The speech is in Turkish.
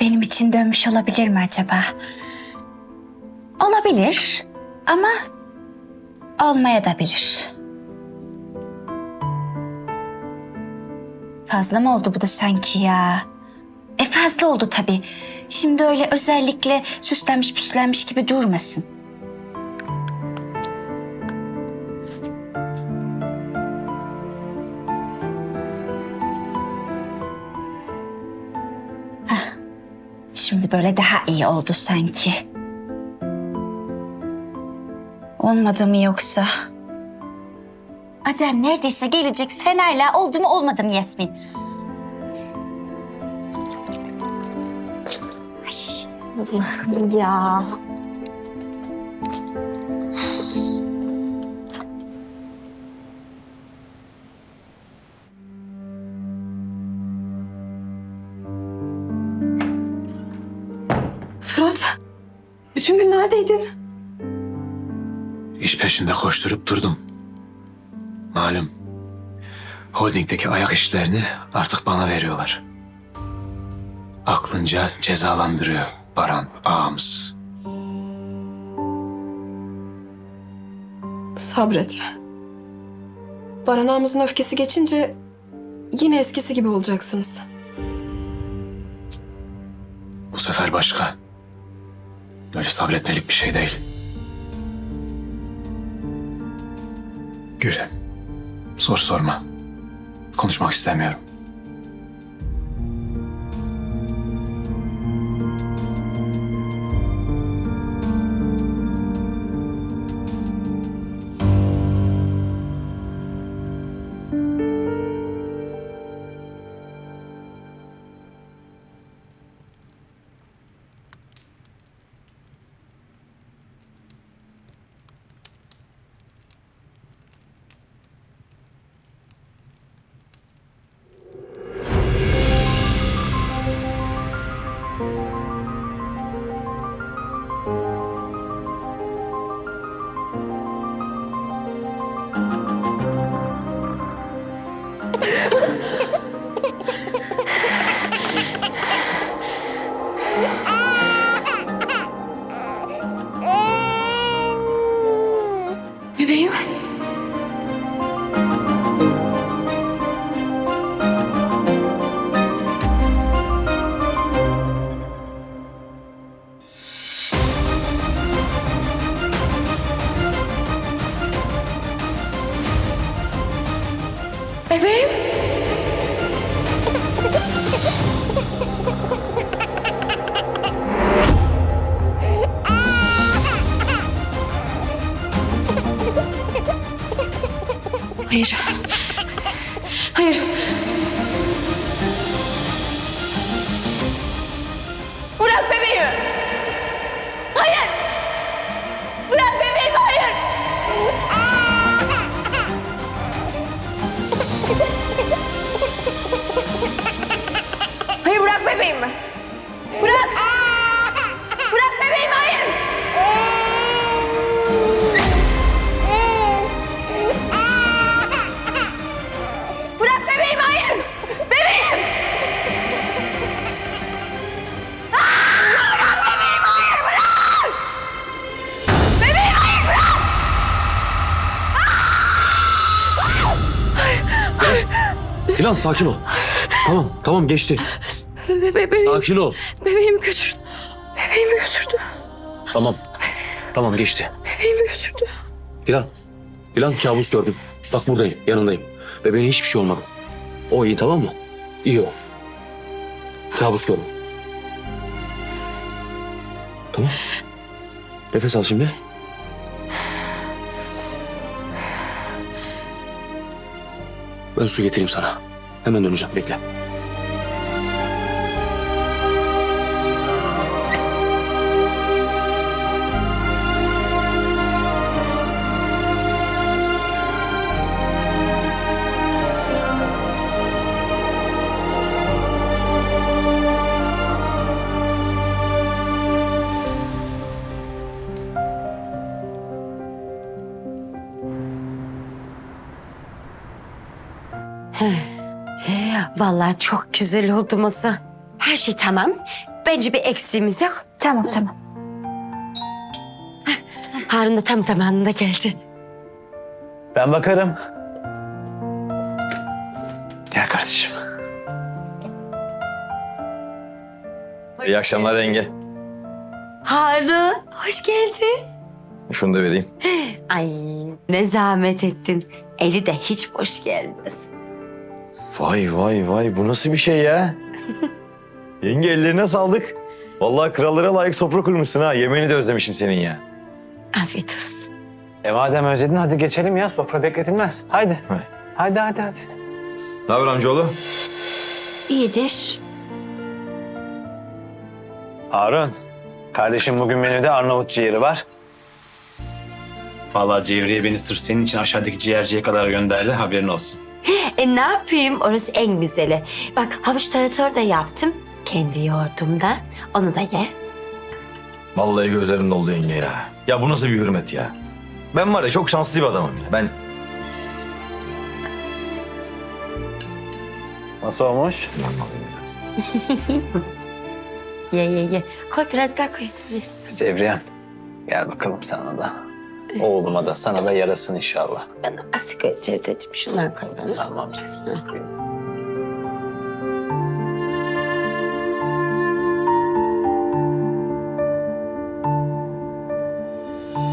benim için dönmüş olabilir mi acaba? Olabilir ama olmaya da bilir. Fazla mı oldu bu da sanki ya? E fazla oldu tabii. Şimdi öyle özellikle süslenmiş püslenmiş gibi durmasın. Şimdi böyle daha iyi oldu sanki. Olmadı mı yoksa? Adem neredeyse gelecek. Sen hala oldu mu olmadı mı Yasmin? Ay, Allah'ım ya. Fırat, bütün gün neredeydin? İş peşinde koşturup durdum. Malum. Holding'deki ayak işlerini artık bana veriyorlar. Aklınca cezalandırıyor Baran ağamız. Sabret. Baran ağamızın öfkesi geçince yine eskisi gibi olacaksınız. Bu sefer başka. Böyle sabretmelik bir şey değil. Gül. Sor sorma. Konuşmak istemiyorum. Bebeğim. Hayır. Hayır. Bırak bebeğimi. Hayır. Bırak bebeğimi hayır. Hayır bırak bebeğimi. İlan sakin ol. Tamam tamam geçti. Be- bebeğim. Sakin ol. Bebeğimi götürdü. Bebeğimi götürdü. Tamam. Tamam geçti. Bebeğimi götürdü. Dilan. Dilan kabus gördüm. Bak buradayım yanındayım. Bebeğine hiçbir şey olmadı. O iyi tamam mı? İyi o. Kabus gördüm. Tamam. Nefes al şimdi. Ben su getireyim sana. Hemen döneceğim bekle. Vallahi çok güzel oldu masa. Her şey tamam. Bence bir eksiğimiz yok. Tamam tamam. Harun da tam zamanında geldi. Ben bakarım. Gel kardeşim. İyi akşamlar yenge. Harun hoş geldin. Şunu da vereyim. Ay ne zahmet ettin. Eli de hiç boş gelmez. Vay vay vay bu nasıl bir şey ya? yenge ellerine sağlık. Vallahi krallara layık sofra kurmuşsun ha. Yemeğini de özlemişim senin ya. Afiyet olsun. E madem özledin hadi geçelim ya. Sofra bekletilmez. Haydi. Hay. Haydi hadi hadi. Ne haber amcaoğlu? İyidir. Harun. Kardeşim bugün menüde Arnavut ciğeri var. Vallahi Cevriye beni sırf senin için aşağıdaki ciğerciye kadar gönderdi. Haberin olsun. E ne yapayım orası en güzeli. Bak havuç tarator da yaptım. Kendi yoğurdumdan. Onu da ye. Vallahi gözlerin doldu yenge ya. Ya bu nasıl bir hürmet ya? Ben var ya çok şanslı bir adamım ya. Ben Nasıl olmuş? Ye ye ye. Koy biraz daha koy. Neyse. Cevriyen. Gel bakalım sana da. Oğluma da sana da yarasın inşallah. Bana asık Cevdet'im şundan koy bana. Tamam.